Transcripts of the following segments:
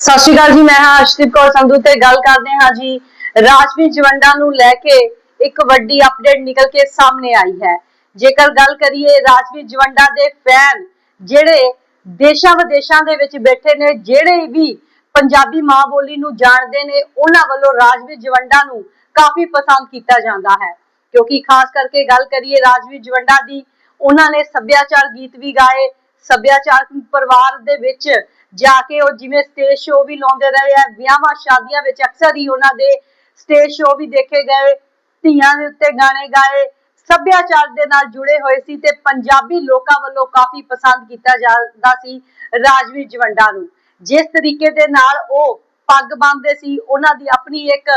ਸਤਿ ਸ਼੍ਰੀ ਅਕਾਲ ਜੀ, ਮੈਂ ਹਾਂ ਅਰਸ਼ਦੀਪ ਕੌਰ ਸੰਧੂ ਤੇ ਗੱਲ ਕਰਦੇ ਹਾਂ ਜੀ। ਰਾਜਵੀਰ ਜਵੰਡਾ ਨੂੰ ਲੈ ਕੇ ਇੱਕ ਵੱਡੀ ਅਪਡੇਟ ਨਿਕਲ ਕੇ ਸਾਹਮਣੇ ਆਈ ਹੈ। ਜੇਕਰ ਗੱਲ ਕਰੀਏ ਰਾਜਵੀਰ ਜਵੰਡਾ ਦੇ ਫੈਨ ਜਿਹੜੇ ਦੇਸ਼ਾਂ ਵਿਦੇਸ਼ਾਂ ਦੇ ਵਿੱਚ ਬੈਠੇ ਨੇ, ਜਿਹੜੇ ਵੀ ਪੰਜਾਬੀ ਮਾਂ ਬੋਲੀ ਨੂੰ ਜਾਣਦੇ ਨੇ, ਉਹਨਾਂ ਵੱਲੋਂ ਰਾਜਵੀਰ ਜਵੰਡਾ ਨੂੰ ਕਾਫੀ ਪਸੰਦ ਕੀਤਾ ਜਾਂਦਾ ਹੈ। ਕਿਉਂਕਿ ਖਾਸ ਕਰਕੇ ਗੱਲ ਕਰੀਏ ਰਾਜਵੀਰ ਜਵੰਡਾ ਦੀ, ਉਹਨਾਂ ਨੇ ਸੱਭਿਆਚਾਰ ਗੀਤ ਵੀ ਗਾਏ ਸੱਭਿਆਚਾਰ ਪਰਿਵਾਰ ਦੇ ਵਿੱਚ ਜਾ ਕੇ ਉਹ ਜਿਵੇਂ ਸਟੇਜ ਸ਼ੋਅ ਵੀ ਲਾਉਂਦੇ ਰਹੇ ਆ, ਵਿਆਹਾਂ ਸ਼ਾਦੀਆਂ ਵਿੱਚ ਅਕਸਰ ਹੀ ਉਹਨਾਂ ਦੇ ਸਟੇਜ ਸ਼ੋਅ ਵੀ ਦੇਖੇ ਗਏ, ਧੀਆਂ ਦੇ ਉੱਤੇ ਗਾਣੇ ਗਾਏ, ਸੱਭਿਆਚਾਰ ਦੇ ਨਾਲ ਜੁੜੇ ਹੋਏ ਸੀ ਤੇ ਪੰਜਾਬੀ ਲੋਕਾਂ ਵੱਲੋਂ ਕਾਫੀ ਪਸੰਦ ਕੀਤਾ ਜਾਂਦਾ ਸੀ ਰਾਜਵੀਰ ਜਵੰਡਾ ਨੂੰ। ਜਿਸ ਤਰੀਕੇ ਦੇ ਨਾਲ ਉਹ ਪੱਗ ਬੰਨਦੇ ਸੀ, ਉਹਨਾਂ ਦੀ ਆਪਣੀ ਇੱਕ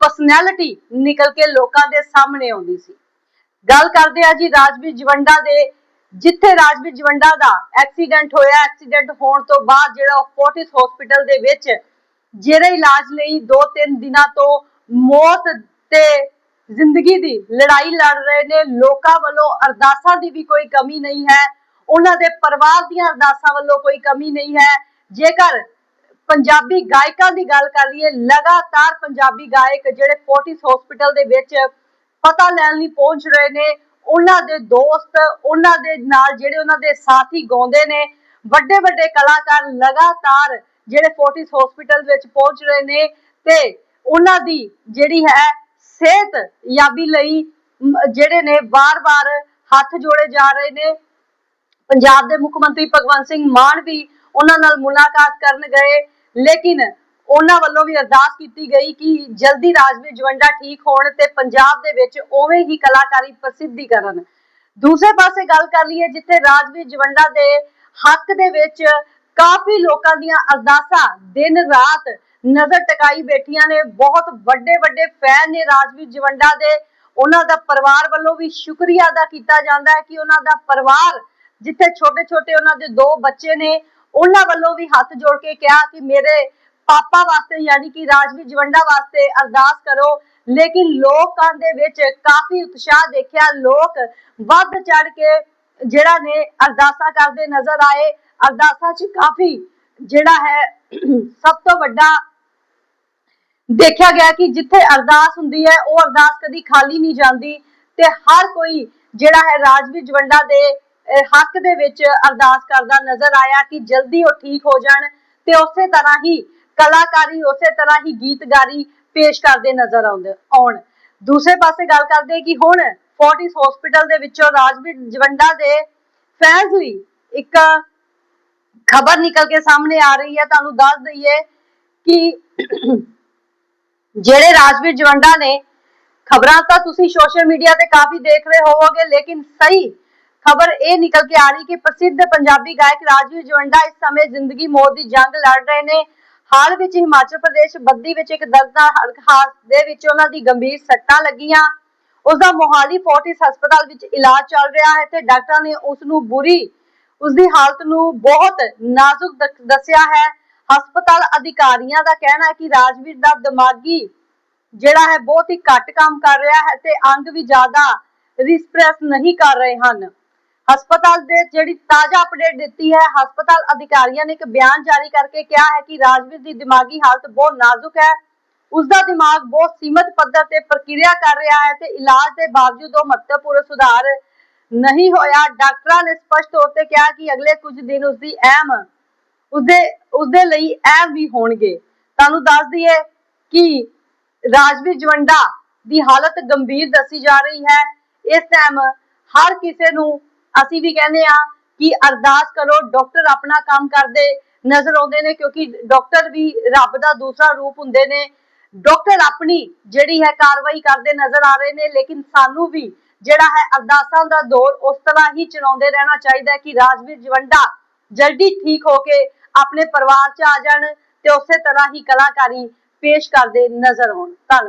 ਪਰਸਨੈਲਿਟੀ ਨਿਕਲ ਕੇ ਲੋਕਾਂ ਦੇ ਸਾਹਮਣੇ ਆਉਂਦੀ ਸੀ। ਗੱਲ ਕਰਦੇ ਆ ਜੀ ਰਾਜਵੀਰ ਜਵੰਡਾ ਦੇ ਜਿੱਥੇ ਰਾਜਵੀਰ ਜਵੰਡਾ ਦਾ ਐਕਸੀਡੈਂਟ ਹੋਇਆ ਐਕਸੀਡੈਂਟ ਹੋਣ ਤੋਂ ਬਾਅਦ ਜਿਹੜਾ ਉਹ ਫੋਰਟਿਸ ਹਸਪੀਟਲ ਦੇ ਵਿੱਚ ਜਿਹੜੇ ਇਲਾਜ ਲਈ 2-3 ਦਿਨਾਂ ਤੋਂ ਮੌਤ ਤੇ ਜ਼ਿੰਦਗੀ ਦੀ ਲੜਾਈ ਲੜ ਰਹੇ ਨੇ। ਲੋਕਾਂ ਵੱਲੋਂ ਅਰਦਾਸਾਂ ਦੀ ਵੀ ਕੋਈ ਕਮੀ ਨਹੀਂ ਹੈ। ਉਹਨਾਂ ਦੇ ਪਰਿਵਾਰ ਦੀਆਂ ਅਰਦਾਸਾਂ ਵੱਲੋਂ ਕੋਈ ਕਮੀ ਨਹੀਂ ਹੈ। ਜੇਕਰ ਪੰਜਾਬੀ ਗਾਇਕਾਂ ਦੀ ਗੱਲ ਕਰ ਲਈਏ, ਲਗਾਤਾਰ ਪੰਜਾਬੀ ਗਾਇਕ ਜਿਹੜੇ ਫੋਰਟਿਸ ਹਸਪੀਟਲ ਦੇ ਵਿੱਚ ਪਤਾ ਲੈਣ ਲਈ ਪਹੁੰਚ ਰਹੇ ਨੇ ਉਹਨਾਂ ਦੇ ਦੋਸਤ, ਉਹਨਾਂ ਦੇ ਨਾਲ ਜਿਹੜੇ ਉਹਨਾਂ ਦੇ ਸਾਥੀ ਗਾਉਂਦੇ ਨੇ ਵੱਡੇ ਵੱਡੇ ਕਲਾਕਾਰ ਲਗਾਤਾਰ ਜਿਹੜੇ ਫੋਰਟਿਸ ਹਸਪੀਟਲ ਵਿੱਚ ਪਹੁੰਚ ਰਹੇ ਨੇ ਤੇ ਉਹਨਾਂ ਦੀ ਜਿਹੜੀ ਹੈ ਸਿਹਤ ਯਾਬੀ ਲਈ ਜਿਹੜੇ ਨੇ ਵਾਰ-ਵਾਰ ਹੱਥ ਜੋੜੇ ਜਾ ਰਹੇ ਨੇ। ਪੰਜਾਬ ਦੇ ਮੁੱਖ ਮੰਤਰੀ ਭਗਵੰਤ ਸਿੰਘ ਮਾਨ ਵੀ ਉਹਨਾਂ ਨਾਲ ਮੁਲਾਕਾਤ ਕਰਨ ਗਏ, ਲੇਕਿਨ ਉਹਨਾਂ ਵੱਲੋਂ ਵੀ ਅਰਦਾਸ ਕੀਤੀ ਗਈ ਕਿ ਜਲਦੀ ਰਾਜਵੀਰ ਜਵੰਡਾ ਠੀਕ ਹੋਣ ਤੇ ਪੰਜਾਬ ਦੇ ਵਿੱਚ ਉਵੇਂ ਹੀ ਕਲਾਕਾਰੀ ਪ੍ਰਸਿੱਧੀ ਕਰਨ। ਦੂਸਰੇ ਪਾਸੇ ਗੱਲ ਕਰ ਲਈਏ, ਜਿੱਥੇ ਰਾਜਵੀਰ ਜਵੰਡਾ ਦੇ ਹੱਕ ਦੇ ਵਿੱਚ ਕਾਫੀ ਲੋਕਾਂ ਦੀਆਂ ਅਰਦਾਸਾਂ ਦਿਨ ਰਾਤ ਨਜ਼ਰ ਟਿਕਾਈ ਬੈਠੀਆਂ ਨੇ। ਬਹੁਤ ਵੱਡੇ ਵੱਡੇ ਫੈਨ ਨੇ ਰਾਜਵੀਰ ਜਵੰਡਾ ਦੇ। ਉਹਨਾਂ ਦਾ ਪਰਿਵਾਰ ਵੱਲੋਂ ਵੀ ਸ਼ੁਕਰੀਆ ਅਦਾ ਕੀਤਾ ਜਾਂਦਾ ਹੈ ਕਿ ਉਹਨਾਂ ਦਾ ਪਰਿਵਾਰ, ਜਿੱਥੇ ਛੋਟੇ ਛੋਟੇ ਉਹਨਾਂ ਦੇ ਦੋ ਬੱਚੇ ਨੇ, ਉਹਨਾਂ ਵੱਲੋਂ ਵੀ ਹੱਥ ਜੋੜ ਕੇ ਕਿਹਾ ਕਿ ਮੇਰੇ ਪਾਪਾ ਵਾਸਤੇ, ਯਾਨੀ ਕਿ ਰਾਜਵੀਰ ਜਵੰਡਾ ਵਾਸਤੇ ਅਰਦਾਸ ਕਰੋ। ਲੇਕਿਨ ਲੋਕਾਂ ਦੇ ਵਿੱਚ ਕਾਫੀ ਉਤਸ਼ਾਹ ਦੇਖਿਆ। ਲੋਕ ਵੱਧ ਚੜ ਕੇ ਜਿਹੜਾ ਨੇ ਅਰਦਾਸਾਂ ਕਰਦੇ ਨਜ਼ਰ ਆਏ। ਅਰਦਾਸਾਂ 'ਚ ਕਾਫੀ ਜਿਹੜਾ ਹੈ, ਸਭ ਤੋਂ ਵੱਡਾ ਦੇਖਿਆ ਗਿਆ ਕਿ ਜਿੱਥੇ ਅਰਦਾਸ ਹੁੰਦੀ ਹੈ, ਉਹ ਅਰਦਾਸ ਕਦੀ ਖਾਲੀ ਨਹੀਂ ਜਾਂਦੀ ਤੇ ਹਰ ਕੋਈ ਜਿਹੜਾ ਹੈ ਰਾਜਵੀਰ ਜਵੰਡਾ ਦੇ ਹੱਕ ਦੇ ਵਿੱਚ ਅਰਦਾਸ ਕਰਦਾ ਨਜ਼ਰ ਆਇਆ ਕਿ ਜਲਦੀ ਉਹ ਠੀਕ ਹੋ ਜਾਣ ਤੇ ਉਸੇ ਤਰ੍ਹਾਂ ਹੀ ਕਲਾਕਾਰੀ ਉਸੇ ਤਰ੍ਹਾਂ ਹੀ ਗੀਤਗਾਰੀ ਪੇਸ਼ ਕਰਦੇ ਨਜ਼ਰ ਆਉਂਦੇ ਆਉਣ। ਦੂਸਰੇ ਪਾਸੇ ਗੱਲ ਕਰਦੇ ਕਿ ਹੁਣ ਫੋਰਟਿਸ ਹਸਪੀਟਲ ਦੇ ਵਿੱਚੋਂ ਰਾਜਵੀਰ ਜਵੰਡਾ ਦੇ ਫੈਨਸ ਲਈ ਇੱਕ ਖਬਰ ਨਿਕਲ ਕੇ ਸਾਹਮਣੇ ਆ ਰਹੀ ਹੈ। ਤੁਹਾਨੂੰ ਦੱਸ ਦਈਏ ਕਿ ਜਿਹੜੇ ਰਾਜਵੀਰ ਜਵੰਡਾ ਨੇ ਖਬਰਾਂ ਤਾਂ ਤੁਸੀਂ ਸੋਸ਼ਲ ਮੀਡੀਆ ਤੇ ਕਾਫੀ ਦੇਖ ਰਹੇ ਹੋਵੋਗੇ, ਲੇਕਿਨ ਸਹੀ ਖਬਰ ਇਹ ਨਿਕਲ ਕੇ ਆ ਰਹੀ ਕਿ ਪ੍ਰਸਿੱਧ ਪੰਜਾਬੀ ਗਾਇਕ ਰਾਜਵੀਰ ਜਵੰਡਾ ਇਸ ਸਮੇਂ ਜ਼ਿੰਦਗੀ ਮੌਤ ਦੀ ਜੰਗ ਲੜ ਰਹੇ ਨੇ। ਹਾਲ ਵਿੱਚ ਹਿਮਾਚਲ ਪ੍ਰਦੇਸ਼ ਬੱਦੀ ਵਿੱਚ ਇੱਕ ਦਰਦਨਾਕ ਹਾਦਸੇ ਵਿੱਚ ਉਹਨਾਂ ਦੀ ਗੰਭੀਰ ਸੱਟਾਂ ਲੱਗੀਆਂ। ਉਸ ਦਾ ਮੋਹਾਲੀ ਫੋਰਟਿਸ ਹਸਪਤਾਲ ਵਿੱਚ ਇਲਾਜ ਚੱਲ ਰਿਹਾ ਹੈ ਤੇ ਡਾਕਟਰਾਂ ਨੇ ਉਸ ਨੂੰ ਬੁਰੀ, ਉਸ ਦੀ ਹਾਲਤ ਨੂੰ ਬਹੁਤ ਨਾਜ਼ੁਕ ਦੱਸਿਆ ਹੈ। ਹਸਪਤਾਲ ਅਧਿਕਾਰੀਆਂ ਦਾ ਕਹਿਣਾ ਹੈ ਕਿ ਰਾਜਵੀਰ ਦਾ ਦਿਮਾਗੀ ਜਿਹੜਾ ਹੈ ਬਹੁਤ ਹੀ ਘੱਟ ਕੰਮ ਕਰ ਰਿਹਾ ਹੈ ਤੇ ਅੰਗ ਵੀ ਜ਼ਿਆਦਾ ਰਿਸਪ੍ਰੈਸ ਨਹੀਂ ਕਰ ਰਹੇ ਹਨ। ਹਸਪਤਾਲ ਦੇ ਜਿਹੜੀ ਤਾਜ਼ਾ ਅਪਡੇਟ ਦਿੱਤੀ ਹੈ, ਹਸਪਤਾਲ ਅਧਿਕਾਰੀਆਂ ਨੇ ਇੱਕ ਬਿਆਨ ਜਾਰੀ ਕਰਕੇ ਕਿਹਾ ਹੈ ਕਿ ਰਾਜਵੀਰ ਦੀ ਦਿਮਾਗੀ ਹਾਲਤ ਬਹੁਤ ਨਾਜ਼ੁਕ ਹੈ। ਉਸ ਦਾ ਦਿਮਾਗ ਬਹੁਤ ਸੀਮਤ ਪੱਧਰ ਤੇ ਪ੍ਰਕਿਰਿਆ ਕਰ ਰਿਹਾ ਹੈ ਤੇ ਇਲਾਜ ਦੇ ਬਾਵਜੂਦ ਉਹ ਮਹੱਤਵਪੂਰਨ ਸੁਧਾਰ ਨਹੀਂ ਹੋਇਆ। ਡਾਕਟਰਾਂ ਨੇ ਸਪਸ਼ਟ ਤੌਰ ਤੇ ਕਿਹਾ ਕਿ ਅਗਲੇ ਕੁਝ ਦਿਨ ਉਸ ਦੀ ਅਹਿਮ ਉਸਦੇ ਉਸਦੇ ਲਈ ਅਹਿਮ ਵੀ ਹੋਣਗੇ। ਤੁਹਾਨੂੰ ਦੱਸ ਦਈਏ ਕਿ ਰਾਜਵੀਰ ਜਵੰਡਾ ਦੀ ਹਾਲਤ ਗੰਭੀਰ ਦੱਸੀ ਜਾ ਰਹੀ ਹੈ। ਇਸ ਟਾਈਮ ਹਰ ਕਿਸੇ ਨੂੰ ਅਸੀਂ ਵੀ ਕਹਿੰਦੇ ਆ ਕਿ ਅਰਦਾਸ ਕਰੋ, ਡਾਕਟਰ ਆਪਣਾ ਕੰਮ ਕਰਦੇ ਨਜ਼ਰ ਆਉਂਦੇ ਨੇ ਕਿਉਂਕਿ ਡਾਕਟਰ ਵੀ ਰੱਬ ਦਾ ਦੂਸਰਾ ਰੂਪ ਹੁੰਦੇ ਨੇ। ਡਾਕਟਰ ਆਪਣੀ ਜਿਹੜੀ ਹੈ ਕਾਰਵਾਈ ਕਰਦੇ ਨਜ਼ਰ ਆ ਰਹੇ ਨੇ, ਲੇਕਿਨ ਸਾਨੂੰ ਵੀ ਜਿਹੜਾ ਹੈ ਅਰਦਾਸਾਂ ਦਾ ਦੌਰ ਉਸ ਤਰ੍ਹਾਂ ਹੀ ਚਲਾਉਂਦੇ ਰਹਿਣਾ ਚਾਹੀਦਾ ਹੈ ਕਿ ਰਾਜਵੀਰ ਜਵੰਡਾ ਜਲਦੀ ਠੀਕ ਹੋ ਕੇ ਆਪਣੇ ਪਰਿਵਾਰ 'ਚ ਆ ਜਾਣ ਤੇ ਉਸੇ ਤਰ੍ਹਾਂ ਹੀ ਕਲਾਕਾਰੀ ਪੇਸ਼ ਕਰਦੇ ਨਜ਼ਰ ਆਉਣ। ਧੰਨਵਾਦ।